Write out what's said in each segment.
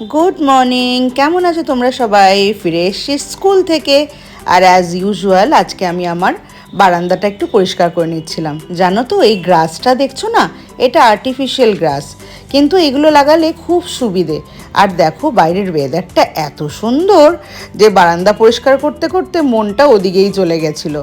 Good morning কেমন আছো তোমরা সবাই? ফিরে এসছি স্কুল থেকে। আর অ্যাজ ইউজুয়াল আজকে আমি আমার বারান্দাটা একটু পরিষ্কার করে নিচ্ছিলাম। জানো তো, এই গ্রাসটা দেখছ না? এটা আর্টিফিশিয়াল গ্রাস কিন্তু এগুলো লাগালে খুব সুবিধে। আর দেখো বাইরের ওয়েদারটা এত সুন্দর যে বারান্দা পরিষ্কার করতে করতে মনটা ওদিকেই চলে গেছিল।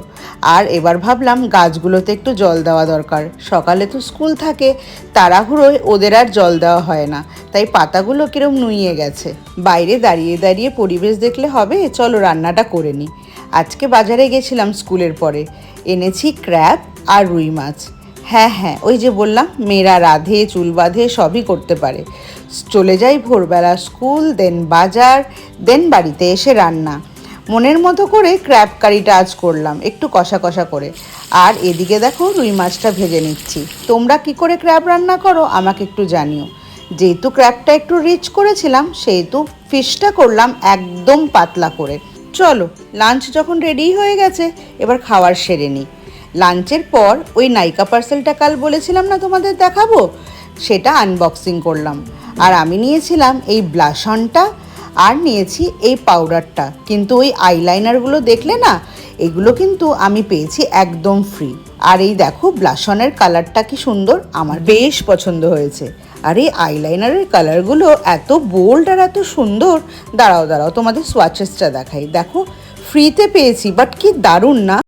আর এবার ভাবলাম গাছগুলোতে একটু জল দেওয়া দরকার। সকালে তো স্কুল থাকে, তাড়াহুড়োয় ওদের আর জল দেওয়া হয় না। তাই পাতাগুলো কিরম নুইয়ে গেছে। বাইরে দাঁড়িয়ে দাঁড়িয়ে পরিবেশ দেখলে হবে, চলো রান্নাটা করে নিই আজকে বাজারে গেছিলাম স্কুলের পরে। এনেছি ক্র্যাব আর রুই মাছ। হ্যাঁ হ্যাঁ ওই যে বললাম, মেয়েরা রাধে, চুল বাঁধে, সবই করতে পারে। চলে যাই ভোরবেলা স্কুল দেন বাজার দেন বাড়িতে এসে রান্না। মনের মতো করে ক্র্যাব কারিটা আজ করলাম, একটু কষা কষা করে। আর এদিকে দেখো রুই মাছটা ভেজে নিচ্ছি। তোমরা কি করে ক্র্যাব রান্না করো আমাকে একটু জানিও। যেহেতু ক্র্যাবটা একটু রিচ করেছিলাম, সেহেতু ফিশটা করলাম একদম পাতলা করে। চলো লাঞ্চ যখন রেডি হয়ে গেছে, এবার খাওয়ার সেরে নিই। লাঞ্চের পর ওই নাইকা পার্সেলটা কাল বলেছিলাম না তোমাদের দেখাবো? সেটা আনবক্সিং করলাম। আর আমি নিয়েছিলাম এই ব্লাশনটা আর নিয়েছি এই পাউডারটা কিন্তু ওই আইলাইনারগুলো দেখলে না, এগুলো কিন্তু আমি পেয়েছি একদম ফ্রি আর এই দেখো ব্লাশনের কালারটা কি সুন্দর, আমার বেশ পছন্দ হয়েছে। আর এই আইলাইনারের কালারগুলো এত বোল্ড আর এত সুন্দর। দাঁড়াও দাঁড়াও, তোমাদের সোয়াচেসটা দেখাই। দেখো ফ্রিতে পেয়েছি বাট কি দারুণ না।